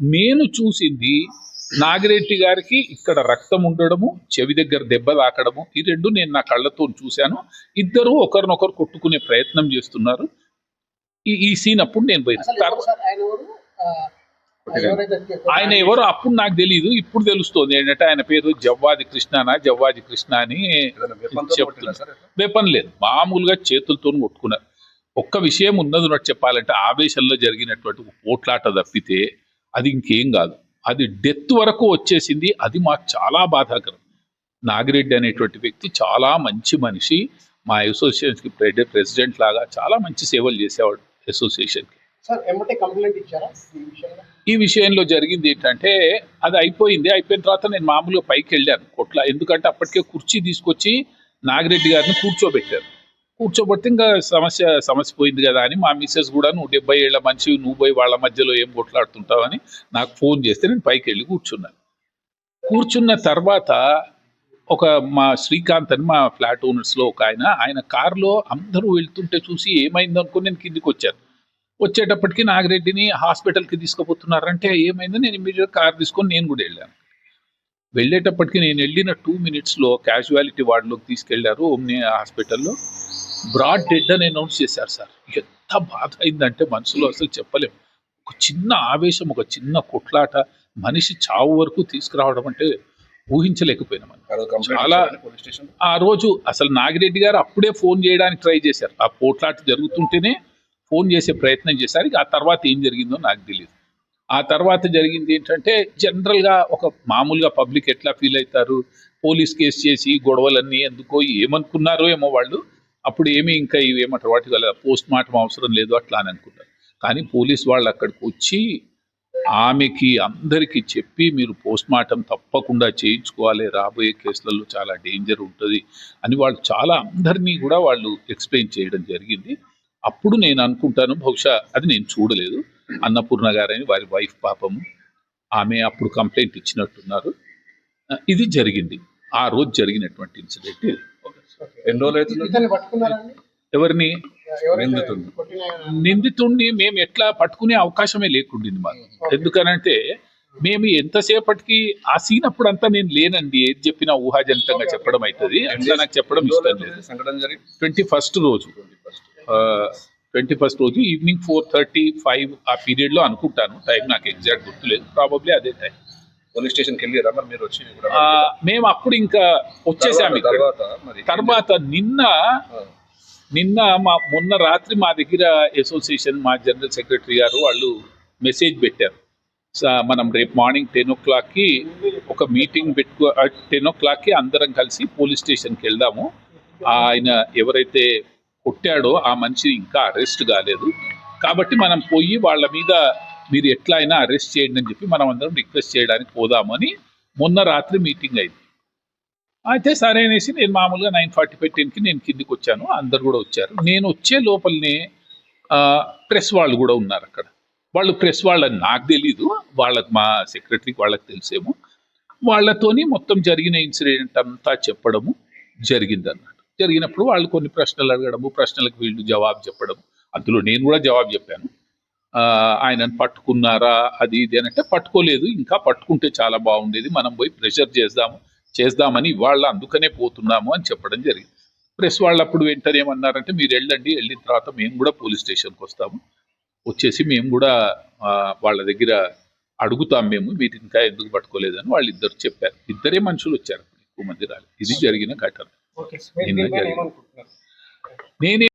నేను చూసింది నాగిరెడ్డి గారికి ఇక్కడ రక్తం ఉండడము చెవి దగ్గర దెబ్బ తాకడము ఈ రెండు నేను నా కళ్ళతో చూశాను. ఇద్దరు ఒకరినొకరు కొట్టుకునే ప్రయత్నం చేస్తున్నారు. ఈ ఈ సీన్ అప్పుడు నేను సార్? ఆయన ఎవరు? అప్పుడు నాకు తెలియదు ఇప్పుడు తెలుస్తోంది ఏంటంటే ఆయన పేరు జవ్వాది కృష్ణనా జవ్వాది కృష్ణ అని చెప్తున్నారు. వెపన్ లేదు. మామూలుగా చేతులతో కొట్టుకున్నారు. ఒక్క విషయం ఉన్నది ఉన్నట్టు చెప్పాలంటే ఆవేశంలో జరిగినటువంటి ఒక పోట్లాట తప్పితే అది ఇంకేం కాదు. అది డెత్ వరకు వచ్చేసింది. అది మాకు చాలా బాధాకరం. నాగిరెడ్డి అనేటువంటి వ్యక్తి చాలా మంచి మనిషి. మా అసోసియేషన్కి ప్రెసిడెంట్ లాగా చాలా మంచి సేవలు చేసేవాడు అసోసియేషన్కి సార్ ఎమ్మటే కంప్లైంట్ ఇచ్చారా ఈ విషయంలో? ఈ విషయంలో జరిగింది ఏంటంటే అది అయిపోయింది. అయిపోయిన తర్వాత నేను మామూలుగా పైకి వెళ్ళాను కొట్ల. ఎందుకంటే అప్పటికే కుర్చీ తీసుకొచ్చి నాగిరెడ్డి గారిని కూర్చోబెట్టారు. కూర్చోబడితే ఇంకా సమస్య సమస్య పోయింది కదా అని మా మిస్సెస్ కూడా నువ్వు డెబ్బై ఏళ్ళ మనిషి నువ్వు పోయి వాళ్ళ మధ్యలో ఏం కొట్లాడుతుంటావని నాకు ఫోన్ చేస్తే నేను పైకి వెళ్ళి కూర్చున్నాను కూర్చున్న తర్వాత ఒక మా శ్రీకాంత్ అని మా ఫ్లాట్ ఓనర్స్లో ఒక ఆయన ఆయన కారులో అందరూ వెళ్తుంటే చూసి ఏమైందో అనుకుని నేను కిందికి వచ్చాను. వచ్చేటప్పటికి నాగిరెడ్డిని హాస్పిటల్కి తీసుకుపోతున్నారంటే ఏమైందో? నేను ఇమీడియట్గా కార్ తీసుకొని నేను కూడా వెళ్ళాను. వెళ్ళేటప్పటికి నేను వెళ్ళిన టూ మినిట్స్లో క్యాజువాలిటీ వార్డులోకి తీసుకెళ్ళారు ఓమ్ని హాస్పిటల్లో. బ్రాడ్ డెడ్ అని అనౌన్స్ చేశారు సార్. ఎంత బాధ అయిందంటే మనసులో అసలు చెప్పలేం. ఒక చిన్న ఆవేశం ఒక చిన్న కొట్లాట మనిషి చావు వరకు తీసుకురావడం అంటే ఊహించలేకపోయినాం చాలా- ఆ రోజు అసలు నాగిరెడ్డి గారు అప్పుడే ఫోన్ చేయడానికి ట్రై చేశారు. ఆ పోట్లాట జరుగుతుంటేనే ఫోన్ చేసే ప్రయత్నం చేశారు. ఆ తర్వాత ఏం జరిగిందో నాకు తెలియదు ఆ తర్వాత జరిగింది ఏంటంటే జనరల్గా ఒక మామూలుగా పబ్లిక్ ఎట్లా ఫీల్ అవుతారు? పోలీస్ కేసు చేసి గొడవలన్నీ ఎందుకో ఏమనుకున్నారో ఏమో వాళ్ళు అప్పుడు ఏమీ ఇంకా ఇవి ఏమంటారు వాటి వల్ల పోస్ట్ మార్టం అవసరం లేదు అట్లా అని అనుకుంటారు. కానీ పోలీస్ వాళ్ళు అక్కడికి వచ్చి ఆమెకి అందరికీ చెప్పి మీరు పోస్ట్ మార్టం తప్పకుండా చేయించుకోవాలి. రాబోయే కేసులలో చాలా డేంజర్ ఉంటుంది అని వాళ్ళు చాలా అందరినీ కూడా వాళ్ళు ఎక్స్ప్లెయిన్ చేయడం జరిగింది. అప్పుడు నేను అనుకుంటాను బహుశా అది నేను చూడలేదు. అన్నపూర్ణ గారని వారి వైఫ్ పాపము ఆమె అప్పుడు కంప్లైంట్ ఇచ్చినట్టున్నారు. ఇది జరిగింది. ఆ రోజు జరిగినటువంటి ఇన్సిడెంట్ ఇది. ఎన్ని రోజులు అవుతుంది? ఎవరిని? నిందితుడిని. నిందితుడిని మేము ఎట్లా పట్టుకునే అవకాశమే లేకుండింది మాకు. ఎందుకనంటే మేము ఎంతసేపటికి ఆ సీన్ అప్పుడు అంతా నేను లేనండి. ఏది చెప్పినా ఊహాజనితంగా చెప్పడం అవుతుంది. అట్లా నాకు చెప్పడం ఇష్టం లేదు. ట్వంటీ ఫస్ట్ రోజు. Twenty first. రోజు ఈవినింగ్ ఫోర్ థర్టీ ఫైవ్ ఆ పీరియడ్లో అనుకుంటాను. టైం నాకు ఎగ్జాక్ట్ గుర్తులేదు. ప్రాబబ్లీ అదే టైం. పోలీస్ స్టేషన్కి వెళ్ళారా మరి మీరు వచ్చి మేము అప్పుడు ఇంకా వచ్చేసాము తర్వాత నిన్న నిన్న మా మొన్న రాత్రి మా దగ్గర అసోసియేషన్ మా జనరల్ సెక్రటరీ గారు వాళ్ళు మెసేజ్ పెట్టారు. మనం రేపు మార్నింగ్ టెన్ ఓ క్లాక్కి ఒక మీటింగ్ పెట్టుకో టెన్ ఓ క్లాక్కి అందరం కలిసి పోలీస్ స్టేషన్కి వెళ్దాము. ఆయన ఎవరైతే కొట్టాడో ఆ మనిషి ఇంకా అరెస్ట్ కాలేదు. కాబట్టి మనం పోయి వాళ్ళ మీద మీరు ఎట్లా అయినా అరెస్ట్ చేయండి అని చెప్పి మనం అందరం రిక్వెస్ట్ చేయడానికి పోదామని మొన్న రాత్రి మీటింగ్ అయింది. అయితే సరే అనేసి నేను మామూలుగా నైన్ ఫార్టీ ఫైవ్ టెన్కి నేను కిందికి వచ్చాను. అందరు కూడా వచ్చారు. నేను వచ్చే లోపలనే ప్రెస్ వాళ్ళు కూడా ఉన్నారు అక్కడ. వాళ్ళు ప్రెస్ వాళ్ళని నాకు తెలీదు. వాళ్ళకి మా సెక్రటరీకి వాళ్ళకి తెలిసేమో. వాళ్ళతోని మొత్తం జరిగిన ఇన్సిడెంట్ అంతా చెప్పడము జరిగింది అన్నట్టు జరిగినప్పుడు వాళ్ళు కొన్ని ప్రశ్నలు అడగడము ప్రశ్నలకు వీళ్ళు జవాబు చెప్పడం అందులో నేను కూడా జవాబు చెప్పాను. ఆయనను పట్టుకున్నారా అది ఇది అని అంటే పట్టుకోలేదు ఇంకా పట్టుకుంటే చాలా బాగుండేది మనం పోయి ప్రెషర్ చేద్దాము చేద్దామని ఇవాళ అందుకనే పోతున్నాము అని చెప్పడం జరిగింది. ప్రెస్ వాళ్ళు అప్పుడు వెంటనే ఏమన్నారంటే మీరు వెళ్ళండి వెళ్ళిన తర్వాత మేము కూడా పోలీస్ స్టేషన్కి వస్తాము వచ్చేసి మేము కూడా వాళ్ళ దగ్గర అడుగుతాం మేము మీరు ఇంకా ఎందుకు పట్టుకోలేదని వాళ్ళు ఇద్దరు చెప్పారు. ఇద్దరే మనుషులు వచ్చారు ఎక్కువ మంది రాలేదు. ఇది జరిగిన ఘటన. నిన్న. ఏమనుకుంటున్నారు నేనే